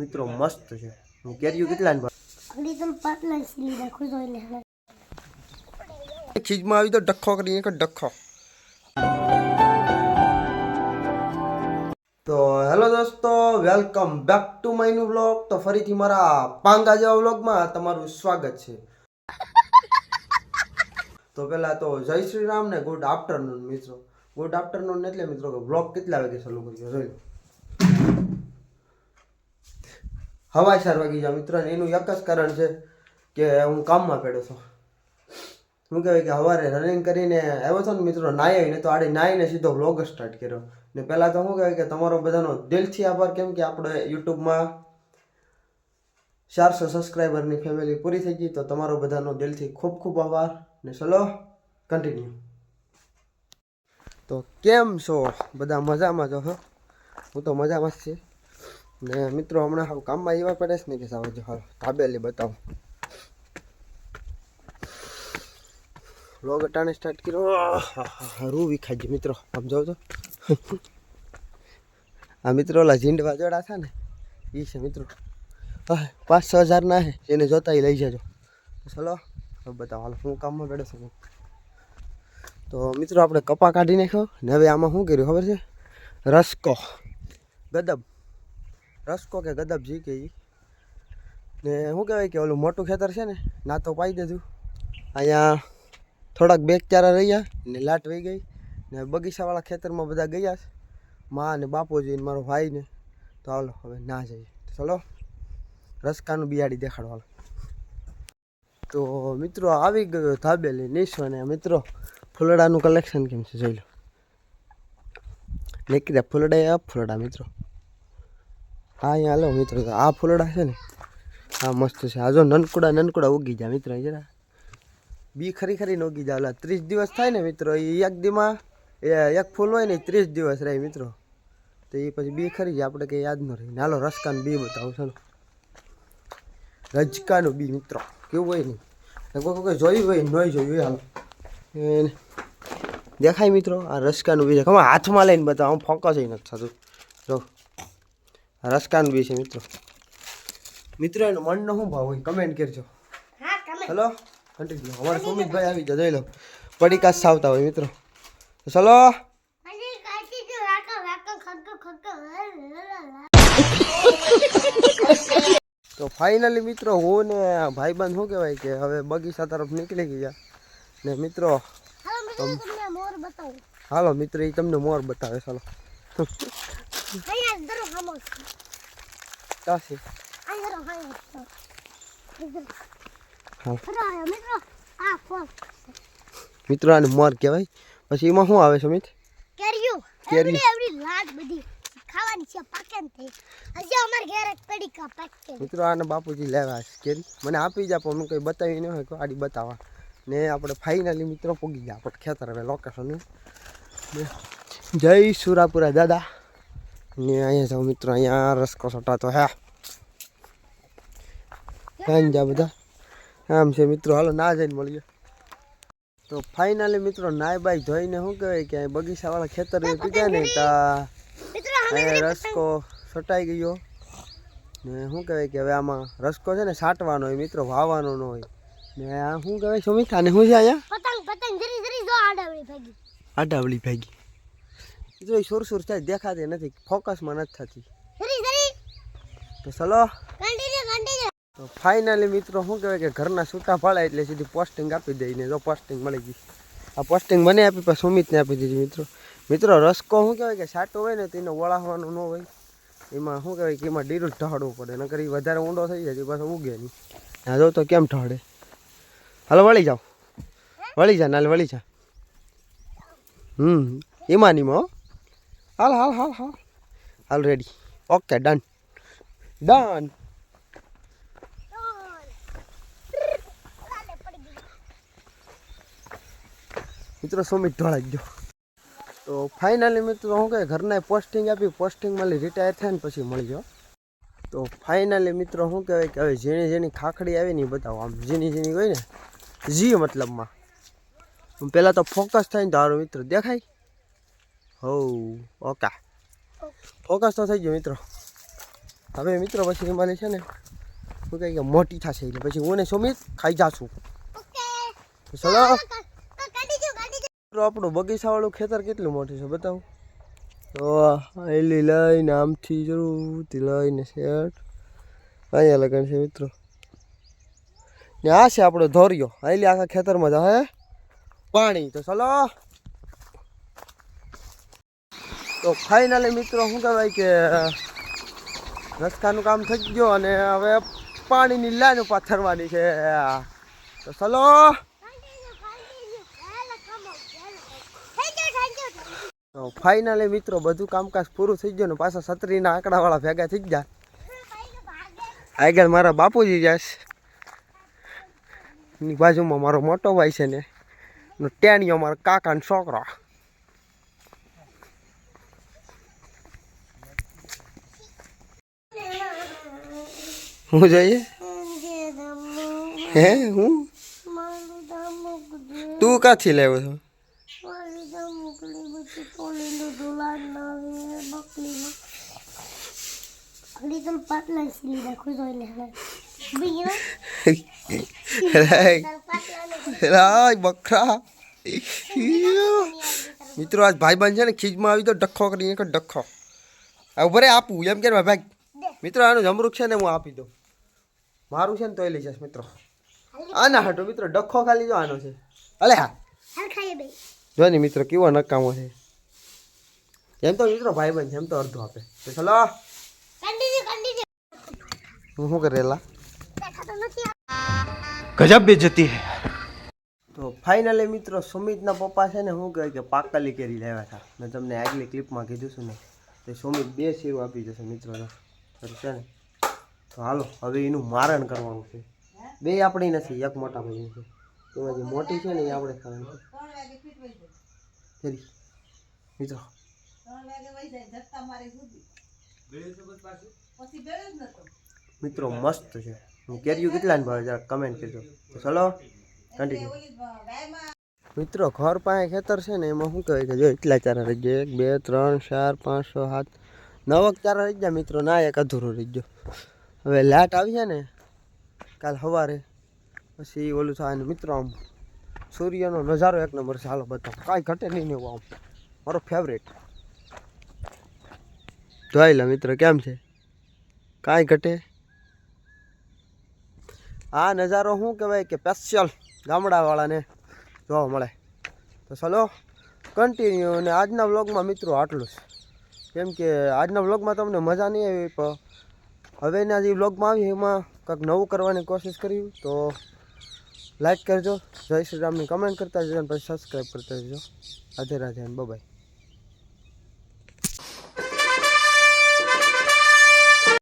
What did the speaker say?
મિત્રો, મસ્ત છે. હું કેરીઓ કેટલા ખીજમાં આવી તો ડખો કરીને ડખો. તો હેલો દોસ્તો, welcome back to my new vlog. તો ફરીથી મારા પાંગા જેવા વ્લોગમાં તમારું સ્વાગત છે. તો પેલા તો જય શ્રી રામ ને ગુડ આફ્ટરનૂન, મિત્રો. ગુડ આફ્ટરનૂન એટલે, મિત્રો, કે વ્લોગ કેટલા વાગે ચાલુ કર્યો જોઈ ચાર વાગી જાય મિત્રો એનું એક જ કારણ છે કે હું કામમાં પડ્યો છું. શું કહેવાય કે સવારે રનિંગ કરીને આવ્યો છો ને મિત્રો નાહી તો આડે નાહીને સીધો વ્લોગ સ્ટાર્ટ કર્યો. ને પહેલાં તો શું કહેવાય કે તમારો બધાનો દિલથી આભાર, કેમ કે આપણે યુટ્યુબમાં ચારસો સબસ્ક્રાઈબરની ફેમિલી પૂરી થઈ ગઈ, તો તમારો બધાનો દિલથી ખૂબ ખૂબ આભાર. ને ચલો કન્ટિન્યુ તો કેમ છો? બધા મજામાં છો હું તો મજામાં જ છે. ને મિત્રો, હમણાં હાવ કામમાં એવા પડે છે ને કે સાવ જો હાલ તાબેલી બતાવું. લોગ અટાણે સ્ટાર્ટ કર્યો. રૂ ગઈ મિત્રો, આમ તો. આ મિત્રો ઓલા ઝીંડવા વાજોડા છે ને એ છે મિત્રો. હા પાંચ છ હજારના છે, એને જોતા લઈ જજો. ચલો બતાવો, હાલો, હું કામમાં પડે છું. તો મિત્રો, આપણે કપા કાઢી નાખ્યો ને હવે આમાં શું કર્યું ખબર છે? રસકો ગદબ રસકો કે ગદબ જી કે ને શું કહેવાય કે ઓલું મોટું ખેતર છે ને, ના તો પાઈ દીધું અહીંયા થોડાક બેગ ચારા રહ્યા ને લાટ વહી ગઈ ને બગીચાવાળા ખેતરમાં બધા ગયા છે. મા ને બાપુજી ને મારો ભાઈ ને. તો હાલો, હવે ના જઈએ. ચલો, રસકાનું બિયાડી દેખાડવાનું તો મિત્રો, આવી ગયો ધાબેલી નિશ અને મિત્રો, ફૂલડાનું કલેક્શન કેમ છે જોઈ લો. દે ફૂલડા ફૂલડા મિત્રો. હા, અહીંયા હાલો મિત્રો આ ફૂલડા છે ને હા મસ્ત છે. આ જો નનકુડા નનકુડા ઉગી જાય મિત્રો જરા. બી ખરી ખરીને ઉગી જાય ત્રીસ દિવસ થાય ને મિત્રો, એ એક દીમાં એક ફૂલ હોય ને ત્રીસ દિવસ રહે મિત્રો. તો એ પછી બી ખરી જાય આપણે કંઈ યાદ ન રહે. હાલો રસકાનું બી બતાવું, ચાલો. રજકાનું બી મિત્રો, કેવું હોય નહીં. કોઈ જોયું હોય નહીં જોયું હાલો. દેખાય મિત્રો, આ રસકાનું બી છે. હાથમાં લઈને હું ફોકસ નથી થતું. જો. રસકાનું બી છે મિત્રો. મિત્રો એનો મનનો શું ભાવ હોય? કમેન્ટ કરજો. હલો? કન્ટિન્યુ અમારા સુમિતભાઈ આવી જાય જોઈ લો. પડીકા સાવતા હોય મિત્રો. તો ચલો. તો ફાઇનલી મિત્રો હું ને ભાઈબંધ શું કહેવાય કે હવે બગીચા તરફ નીકળી ગયા. ને મિત્રો હાલો મિત્રો તમને મોર બતાવે. હાલો તમને મોર બતાવે ચાલો અહીંયા ધરો હામો ચાલશે અહીંયા ધરો હામો હા ધરો આયો મિત્રો આ ફોન મિત્રો આને મોર કહેવાય પછી એમાં શું આવે સુમિત કેરીયું કેરી. એવરી લાડ બધી ખાવાની છે પાકે ને થઈ હજી અમાર ઘેર એક પડીકા પાકે મિત્રો આને બાપુજી લેવા છે કેરી. મને આપી જા પણ હું કંઈ બતાવી ન હોય આડી બતાવવા ને આપણે ફાઇનલી મિત્રો પૂગી ગયા. આપણે ખેતર હવે લોકેશન જય સુરાપુરા દાદા. ને અહીંયા જાઉં મિત્રો અહીંયા રસકો સટાતો હા કાંઈ જા બધા આમ છે મિત્રો હાલો ના જઈને મળીએ તો ફાઇનલી મિત્રો નાય બાઈ ધોઈને શું કહેવાય કે બગીચાવાળા ખેતર પીધા ને તા અહીંયા રસકો સટાઈ ગયો ને શું કહેવાય કે હવે આમાં રસકો છે ને સાટવાનો હોય મિત્રો વાવવાનો ન હોય ને આ શું કહેવાય સુમિત ને શું છે અહીંયા આડાવડી ભાગી આડાવળી ભાગી જો એ સુર સુર થાય દેખાતી નથી ફોકસમાં નથી થતી. તો ચલો. તો ફાઇનલી મિત્રો શું કહેવાય કે ઘરના સૂતા ફાળા એટલે સીધી પોસ્ટિંગ આપી દઈને જો પોસ્ટિંગ મળી ગઈ. આ પોસ્ટિંગ મને આપી પણ સુમિતને આપી દીધી મિત્રો. મિત્રો રસકો શું કહેવાય કે સાટો હોય ને તો એને વળાવવાનો ન હોય. એમાં શું કહેવાય કે એમાં ડીરું ઢળવું પડે નકર એ વધારે ઊંડો થઈ જાય પાછો ઉગે નહીં. આ જો તો કેમ ઢાળે? હાલો વળી જાઓ. વળી જા નાલે વળી જા. હમ એમાં નહીં હો. હાલ હાલ હાલ હાલ. હાલ રેડી ઓકે ડન ડન મિત્રો સુમિત ઢોળાઈ ગયો. તો ફાઇનલી મિત્રો, હું કહે ઘરના પોસ્ટિંગ આપી પોસ્ટિંગ મળી રિટાયર થાય ને પછી મળી ગયો. તો ફાઇનલી મિત્રો શું કહેવાય કે હવે ઝીણી ઝીણી ખાખડી આવી ને બતાવો. આમ ઝીણી ઝીણી હોય ને જી મતલબમાં. પહેલાં તો ફોકસ થાય ને તારો મિત્ર મિત્રો, દેખાય? હો ઓકા. ફોકસ તો થઈ ગયો મિત્રો. હવે મિત્રો પછી એમાં છે ને શું કહે કે મોટી થશે એટલે પછી હું ને સુમિત ખાઈ જાશું. ચલો. મિત્રો આપણું બગીચાવાળું ખેતર કેટલું મોટું છે બતાવું? તો એલી લઈને આમથી જરૂરથી લઈને શેઠ. અહીંયા લગન છે મિત્રો. ને આ છે આપણો ધોરિયો. આયલી આખા ખેતરમાં જ હે? પાણી. તો ચલો. તો ફાઇનલી મિત્રો શું કહેવાય કે રસ્તાનું કામ થઈ ગયું અને હવે પાણીની લાઈન પાથરવાની છે. તો ચલો. તો ફાઇનલી મિત્રો બધું કામકાજ પૂરું થઈ ગયું ને પાછા છત્રીના આંકડાવાળા ભેગા થઈ ગયા. આગળ મારા બાપુજી જશ. ની બાજુમાં મારો મોટો ભાઈ છે ને ટેણીઓ મારો કાકાનો છોકરો. હું જોઈએ? હે, હું? તું કાથી લેવો છો? હવે બકરા. મિત્રો, આજ ભાઈ બન છે ને, ખીજમાં આવી તો ડખો કરીને ડખો. આ ઉભરે આપું, એમ કે ભાઈ, મિત્રો, આનું જમરૂક છે ને, હું આપી દઉં. મારું છે ને તો એ લઈ જશ મિત્રો. આના હાટો મિત્રો ડખો ખાલી જો આનો છે. અલે હા. જો ને મિત્રો કેવો નકામો છે. એમ તો મિત્રો ભાઈ બંધ એમ તો અડધો આપે. તો ચલો. હું શું કરેલા ગજબ બેજતી હે. તો ફાઇનલી મિત્રો સુમિતના પપ્પા છે ને હું કહે કે પાકલી કેરી લાવ્યા હતા. મેં તમને આગલી ક્લિપમાં કીધું છું ને તો સુમિત બે સેવ આપી જશે મિત્રો છે ને? તો હાલો હવે એનું મારણ કરવાનું છે. બે આપણી નથી એક મોટા ભાઈ છે. એમાં જે મોટી છે ને એ આપણે ખાવાની છે. મિત્રો મિત્રો મસ્ત છે. હું કેરીયું કેટલાને ભાવે જરા કમેન્ટ કરજો. તો ચલો કન્ટિન્યુ મિત્રો ઘર પાસે ખેતર છે ને એમાં શું કહેવાય કે જો એટલા ચારા રહી ગયા. એક બે ત્રણ ચાર પાંચ છ સાત નવક ચારા રહી ગયા મિત્રો. ના એક અધૂરો રહી ગયો. હવે લાટ આવી છે ને, કાલ સવારે. પછી ઓલું થાય ને મિત્રો આમ, સૂર્યનો નજારો એક નંબર છે. હાલો બતાવો. કાંઈ ઘટે નહીં એવું આમ. મારો ફેવરેટ જોઈ લે મિત્રો કેમ છે? કાંઈ ઘટે? આ નજારો શું કહેવાય કે સ્પેશિયલ ગામડાવાળાને જોવા મળે. તો ચલો કન્ટિન્યુ અને આજના વ્લોગમાં મિત્રો આટલું જ. કેમ કે આજના વ્લોગમાં તમને મજા નહીં આવી, પણ હવેના જે વ્લોગમાં આવી એમાં કંઈક નવું કરવાની કોશિશ કરી તો લાઈક કરજો. જય શ્રી રામની કમેન્ટ કરતા જજો અને પછી સબસ્ક્રાઈબ કરતા જજો રાધે રાધે અને